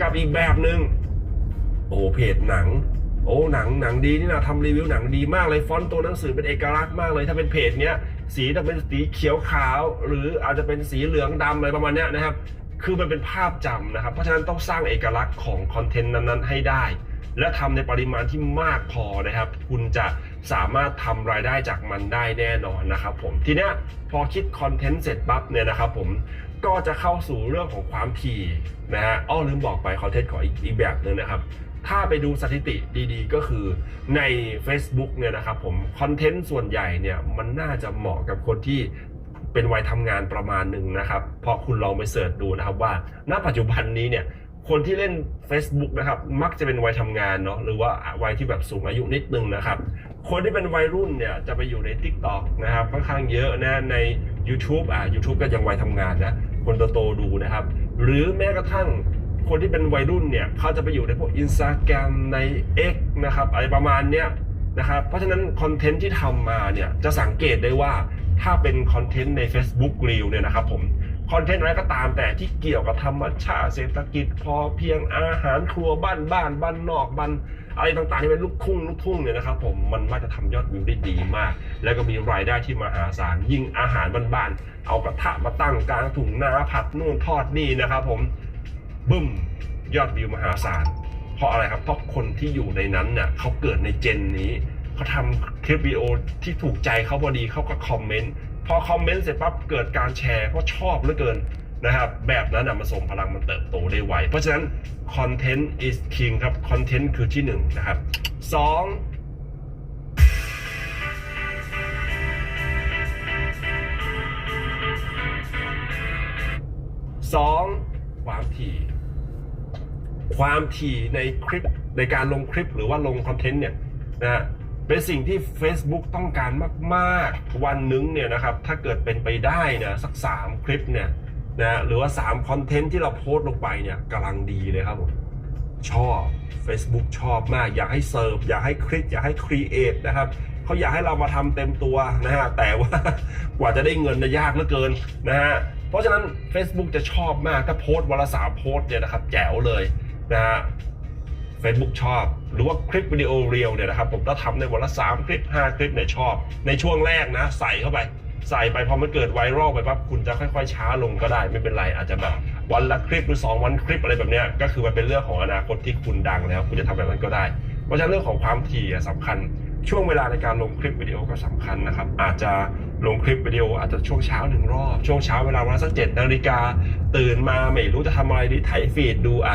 กับอีกแบบหนึ่งโอ้เพจหนัง โอ้หนังหนังดีนี่นะทำรีวิวหนังดีมากเลยฟอนต์ตัวหนังสือเป็นเอกลักษณ์มากเลย ถ้าเป็นเพจเนี้ยสีจะเป็นสีเขียวขาว หรืออาจจะเป็นสีเหลืองดำอะไรประมาณเนี้ยนะครับ คือมันเป็นภาพจำนะครับ เพราะฉะนั้นต้องสร้างเอกลักษณ์ของคอนเทนต์นั้นๆให้ได้ และทำในปริมาณที่มากพอนะครับ คุณจะสามารถทำรายได้จากมันได้แน่นอนนะครับผมทีเนี้ยพอคิดคอนเทนต์เสร็จปั๊บเนี่ยนะครับผม ก็จะเข้าสู่เรื่องของความถี่นะฮะอ้อลืมบอกไปคอนเทนต์ของอีกอีกแบบหนึ่งนะครับ ถ้าไปดูสถิติดีๆ ก็คือใน Facebook เนี่ยนะครับผมคอนเทนต์ส่วนใหญ่เนี่ยมันน่าจะเหมาะกับคนที่เป็นวัยทำงานประมาณหนึ่งนะครับเพราะคุณลองไปเสิร์ชดูนะครับว่า ณปัจจุบันนี้เนี่ยคนที่เล่น Facebook นะครับ มักจะเป็นวัยทำงานเนาะหรือว่าวัยที่แบบสูงอายุนิดนึงนะครับ คนที่เป็นวัยรุ่นเนี่ยจะไปอยู่ใน TikTok นะครับค่อนข้างเยอะนะใน YouTube อ่า YouTube ก็ยังวัยทำงานนะ คนโตๆดูนะครับ หรือแม้กระทั่งคนที่เป็นวัยรุ่นเนี่ยเขาจะไปอยู่ในพวก Instagram ใน X นะครับอะไรประมาณเนี้ยนะครับ เพราะฉะนั้นคอนเทนต์ที่ทำมาเนี่ยจะสังเกตได้ว่าถ้าเป็นคอนเทนต์ใน Facebook Reel เนี่ยนะครับผม คอนเทนต์อะไรก็ตามแต่ที่เกี่ยวกับธรรมชาติเศรษฐกิจพอเพียงอาหารครัวบ้านบ้านบ้านนอกบ้านอะไรต่างๆที่เป็นลูกทุ่งลูกทุ่งเนี่ยนะครับผมมันมักจะทำยอดวิวได้ดีมาก แล้วก็มีรายได้ที่มหาศาลยิ่งอาหารบ้านๆเอากระทะมาตั้งกลางถุงนาผัดนู่นทอดนี่นะครับผมบึ้มยอดวิวมหาศาลเพราะอะไรครับเพราะคนที่อยู่ในนั้นเนี่ยเขาเกิดในเจนนี้เขาทำคลิปวิดีโอที่ถูกใจเขาพอดีเขาก็คอมเมนต์ พอคอมเมนต์เสร็จปั๊บเกิดการแชร์เพราะชอบเหลือเกินนะครับ แบบนั้นนะมันส่งพลังมันเติบโตได้ไว เพราะฉะนั้น content is king ครับ content คือที่หนึ่งนะครับสองสองความถี่ ความถี่ในคลิปในการลงคลิปหรือว่าลงคอนเทนต์เนี่ยนะ เป็นสิ่งที่ Facebook ต้องการมากๆ วันหนึงเนี่ยนะครับ ถ้าเกิดเป็นไปได้เนี่ยสัก 3 คลิปเนี่ยนะหรือว่า3คอนเทนต์ที่เราโพสต์ลงไปเนี่ยกำลังดีเลยครับผมชอบ Facebook ชอบมาก อยากให้เซิร์ฟอยากให้คลิกอยากให้ครีเอทนะครับเขาอยากให้เรามาทำเต็มตัวนะฮะแต่ว่ากว่าจะได้เงินนี่ยยากเหลือเกินนะฮะเพราะฉะนั้น Facebook จะชอบมากถ้าโพสต์วันละสามโพสต์เนี่ยนะครับแจ๋วเลยนะฮะ Facebook ชอบ หรือว่าคลิปวิดีโอเรียลเนี่ยนะครับผมถ้าทำในวันละ 3 คลิป 5 คลิปเนี่ยชอบ ในช่วงแรกนะ ใส่เข้าไป ใส่ไปพอมันเกิดไวรัลไปปั๊บคุณจะค่อยๆช้าลงก็ได้ไม่เป็นไรอาจจะแบบวันละคลิปหรือ 2 วันคลิปอะไรแบบเนี้ยก็คือมันเป็นเรื่องของอนาคตที่คุณดังแล้ว คุณจะทำแบบนั้นก็ได้ เพราะฉะนั้นเรื่องของความถี่อะสำคัญช่วงเวลาในการลงคลิปวิดีโอก็สำคัญนะครับ อาจจะลงคลิปวิดีโออาจจะช่วงเช้าหนึ่งรอบ ช่วงเช้าเวลาวันละสักเจ็ดนาฬิกาตื่นมาไม่รู้จะทำอะไรดีไถฟีดดูอะ